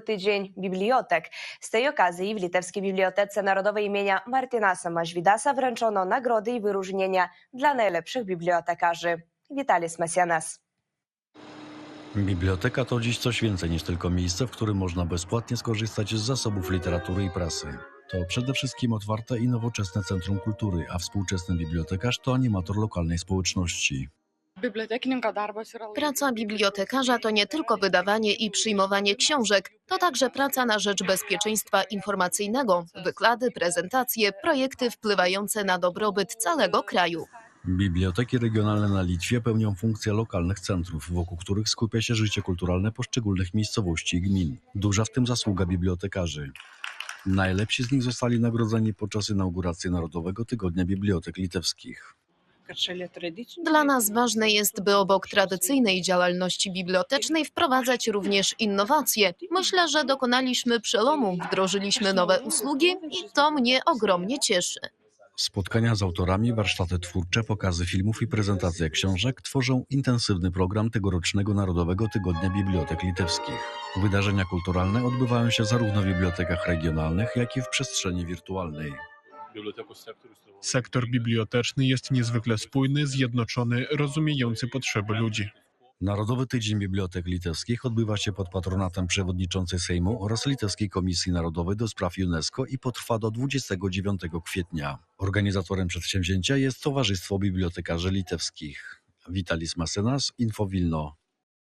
Tydzień Bibliotek. Z tej okazji w Litewskiej Bibliotece Narodowej imienia Martinasa Maźwidasa wręczono nagrody i wyróżnienia dla najlepszych bibliotekarzy. Witalis Mesianas. Biblioteka to dziś coś więcej niż tylko miejsce, w którym można bezpłatnie skorzystać z zasobów literatury i prasy. To przede wszystkim otwarte i nowoczesne centrum kultury, a współczesny bibliotekarz to animator lokalnej społeczności. Bibliotekininko darbas yra Praca bibliotekarza to nie tylko wydawanie i przyjmowanie książek, to także praca na rzecz bezpieczeństwa informacyjnego, wykłady, prezentacje, projekty wpływające na dobrobyt całego kraju. Biblioteki regionalne na Litwie pełnią funkcję lokalnych centrów, wokół których skupia się życie kulturalne poszczególnych miejscowości i gmin. Duża w tym zasługa bibliotekarzy. Najlepsi z nich zostali nagrodzeni podczas inauguracji Narodowego Tygodnia Bibliotek Litewskich. Dla nas ważne jest, by obok tradycyjnej działalności bibliotecznej wprowadzać również innowacje. Myślę, że dokonaliśmy przełomu, wdrożyliśmy nowe usługi i to mnie ogromnie cieszy. Spotkania z autorami, warsztaty twórcze, pokazy filmów i prezentacje książek tworzą intensywny program tegorocznego Narodowego Tygodnia Bibliotek Litewskich. Wydarzenia kulturalne odbywają się zarówno w bibliotekach regionalnych, jak i w przestrzeni wirtualnej. Sektor biblioteczny jest niezwykle spójny, zjednoczony, rozumiejący potrzeby ludzi. Narodowy Tydzień Bibliotek Litewskich odbywa się pod patronatem przewodniczącej Sejmu oraz Litewskiej Komisji Narodowej do Spraw UNESCO i potrwa do 29 kwietnia. Organizatorem przedsięwzięcia jest Towarzystwo Bibliotekarzy Litewskich. Witalis Masenas, Info Wilno.